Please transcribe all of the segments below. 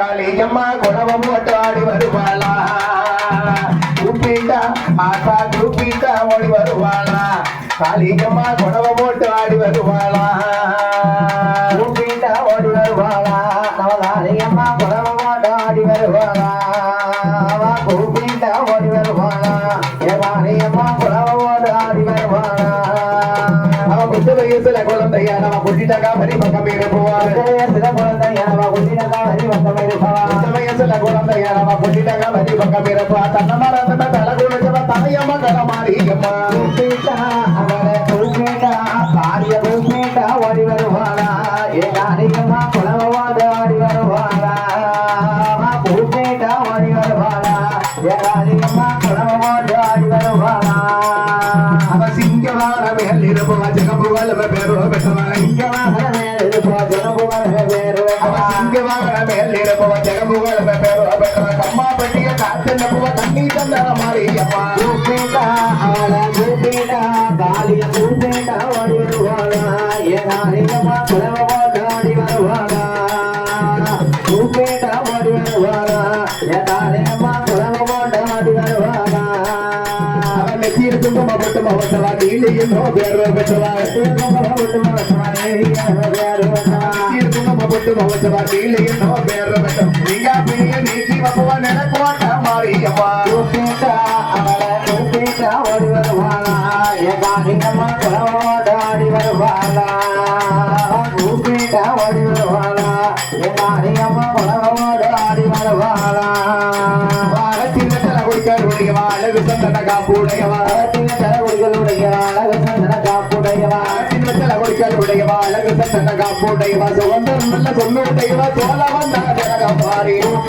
காளியம்மா குணவம் போட்டு ஆடி வருவாளா? கூப்பிட்டா ஆசா கூப்பிட்டா ஓடி வருவாளா? காளியம்மா குணவம் போட்டு ஆடி வருவாளா? கூப்பிட்டா ஓடி வருவாளா? நவதாரியம்மா போட்டு ஆடி வருவாளா? அவ கூப்பிட்டா ஓடி வருவாளா? ஏதாரியம்மா போட்டு ஆடி வருவாளா? அவ புத்த வயசுல குழந்தையா நம்ம புட்டிட்டாக்கா பரி பக்கம் இருப்புவாள் ஹரி வந்தம் இருப்பவா புத்த வயசுல குழந்தையா நம்ம புட்டிட்டாக்கா பரி பக்கம் இருப்பா தன்ன மரத்த தலை குளிச்சவ தலையம்மா கடமாரியம்மா கூப்பிட்டா அவளை கூப்பிட்டா காரிய கூப்பிட்டா ஓடி வருவாளா ஏதாரியம்மா குலவமோடு ஆடி வருவாளா அவ கூப்பிட்டா ஓடி வருவாளா ஏதாரியம்மா குலவமோடு ஆடி வருவாளா அவ சிங்கவார மேல் இருப்புவா ஜெகபுவல் பேரு பெற்றவன் சிங்கமாக மேலிருப்போ ஜனகுமர வேறு அவ மேல் இருப்புவ ஜெகபுவல் பேரு பெற்றவன் கம்மா பெட்டிய காத்து நப்புவ தண்ணி தந்த மாரியம்மா. கூப்பிட்டா அவளை கூப்பிட்டா காலிய கூப்பிட்டா வருவாளா. வருவாளா வருவாளா வருவாளா. ಲಿಂಗ ಬಿಡಿಯ ನೀತಿ ಮಗುವ ನೆನಕೋಟ ಮಾರಿಯಮ್ಮ சந்தன காப்புடையவா? வாரத்தின் தல குடிக்கருடையவா அழகு சந்தன காப்புடையவா? சுகந்தர் நல்ல சொல்லுடையவா சோழ வந்த ஜனகமாரி அவ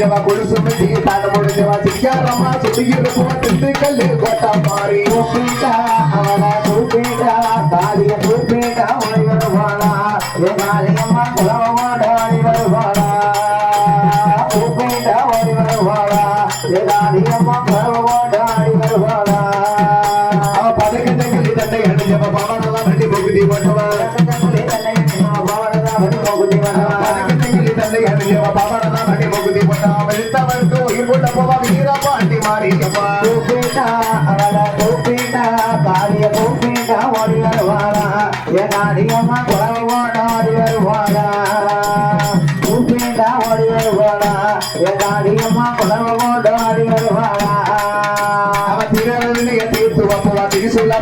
முடிஞ்சவா குடிசு முட்டி தானம் முடிஞ்சவா சிக்காரம்மா சுத்தியிருப்போம் திண்டுக்கல் கோட்டா மாறி கூப்பிட்டா அவளை கூப்பிட்டா தாலிய கூப்பிட்டா ஓடி வருவாளா என் காளியம்மா வெளுத்தவருக்கு உயிர் கொண்ட போவா வீரபாண்டி மாரியம்மா. கூப்பிட்டா அவளை கூப்பிட்டா காளிய கூப்பிட்டா ஓடி வருவாளா என் காளியம்மா குலவமாட ஆடி வருவாளா கூப்பிட்டா ஓடி வருவாளா என் காளியம்மா குலவமாட ஆடி வருவாளா அவ திரளிய தீர்த்து வப்புவா திரிசுள்ள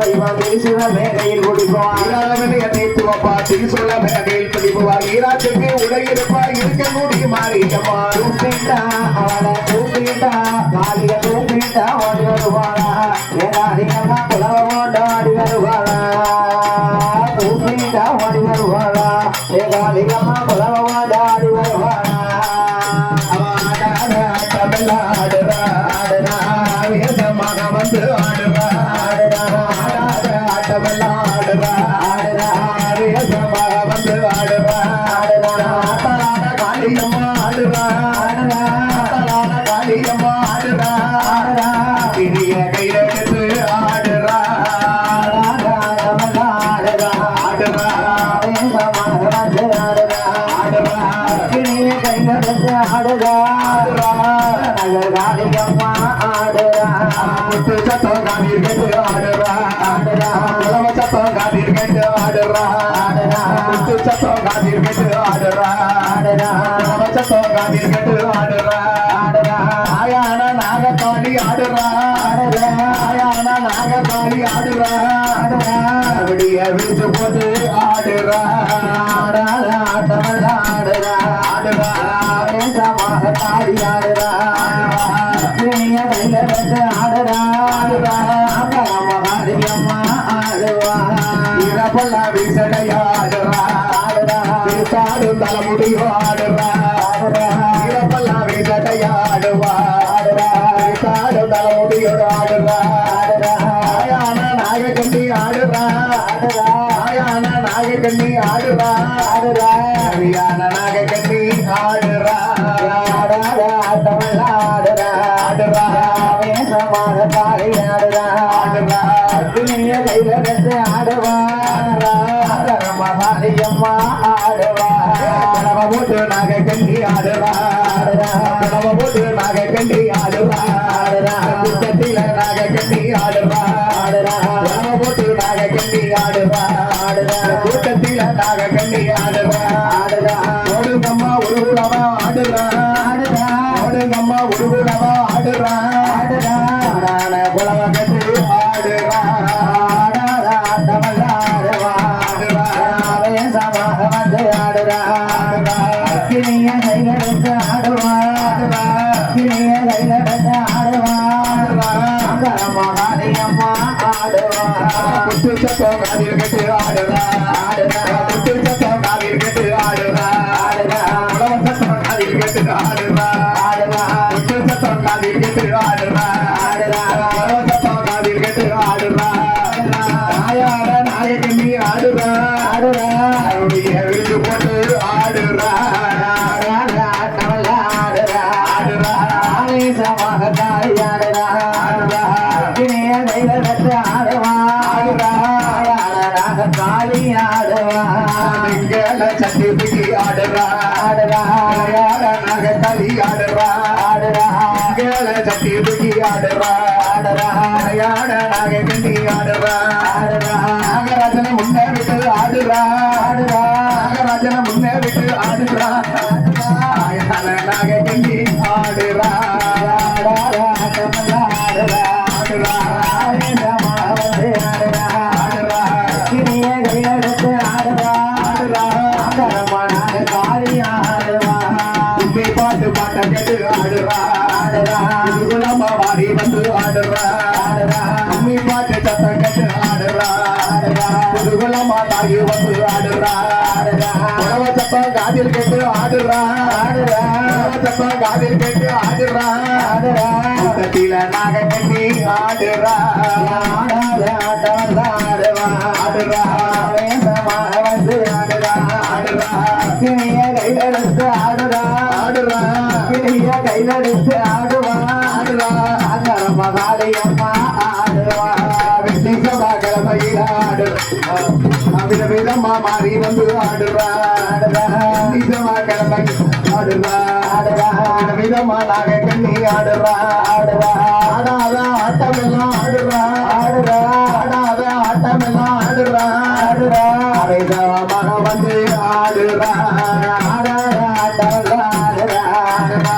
மேகையில் பிடிப்புவார் மேகையில் குடிப்போம். திரளிய தீர்த்து வப்பா சொல்ல மேகையில் பிடிப்புவார் ஈராட்டுக்கு உடையிருப்பா இருக்க மூடி மாரியம்மா கூப்பிட்டா அவளை முத்து சத்தம் காதீர் கேட்டு ஆடுறா ஆடுறா உலக சத்தம் காதீர் கேட்டு ஆடுறா ஆடுறா முத்து சத்தம் காதீர் கேட்டு ஆடுறா ஆடுறா உலக சத்தம் காதீர் கேட்டு ஆடுறா ஆடுறா ஆயான நாகக்காளி ஆடுறா ஆடுறா ஆயான நாகக்காளி ஆடுறா ஆடுறா அப்படியே விழிச்சு போட்டு ஆடுறா ஆடாத ஆட்டமல்ல ஆடுறா ஆடுறா ஆடி ஆடுறா கண்ணி ஆடுறா ஆடுறா. சரியான கண்ணி ஆடுறா. ஆடாத ஆட்டமெல்லாம் ஆடுறா. ஆடுறா ஆவேசமாக பாடி ஆடுறா. ஆடுறா துணிய கையில கட்டு ஆடுவா ஆடுறா மாரியம்மா ஆடுவா கனவ போட்டு நாகக்கண்ணி ஆடுறா. ஆடுறா கனவ போட்டு நாகக்கண்ணி ஆடுவா ஆடுறா. குத்தத்தில நாகக்கண்ணி ஆடுறா. ஆடுறா கனவ போட்டு நாக ஆடுறா. ஆடுவா சத்தம் ஆடுறா ஆடுறா குத்து சத்தம் காதில் கட்டு ஆடுறா ஆடுறா குலவ சத்தம் காதில் கட்டு ஆடுறா ஆடுறா சத்தம் காதில் ஆடுறா ஆடுறா சத்தம் ஆடுறா ஆடுறா ஆடுறா அவருடைய போட்டு ஆடுறா. ஆடுவா திங்கள சட்டி பிடி ஆடுறா ஆடுறா நாயாட நாககளி ஆடுறா ஆடுறா திங்கள சட்டி பிடி ஆடுறா ஆடுறா நாயாட நாககண்டி ஆடுறா ஆடுறா நாகராஜனை முன்னே விட்டு ஆடுறா ஆடுறா ஆண்டரமான காளி ஆடுவா பாட்டு பாட்ட கேட்டு ஆடுறா ஆடுறா குலமா வாடி வந்து ஆடுறா ஆடுறா உண்மை பாட்டு சத்தம் கேட்டு ஆடுறா ஆடுறா குலமா தாகி வந்து ஆடுறா ஆடுறா உழவ சத்தம் காதில் கேட்டு ஆடுறா ஆடுறா சத்தம் காதில் கேட்டு ஆடுறா ஆடுறா கூட்டத்தில நாக கட்டி ஆடுறா கையில எடுத்து ஆடுறா. ஆடுறா. அக்னிய கையில எடுத்து ஆடுவா. ஆடுறா. ஆண்டரமா காளியம்மா ஆடுவா. வெற்றி சபா கிழமையில் ஆடுறா. வித விதமா மாறி வந்து ஆடுறா. ஆடுறா. வெற்றி சபா கிழமை ஆடுறா. ஆடுறா. வித விதமா நாக கண்ணி ஆடுறா. ஆடுறா. ஆடாத ஆட்டமெல்லாம் மகா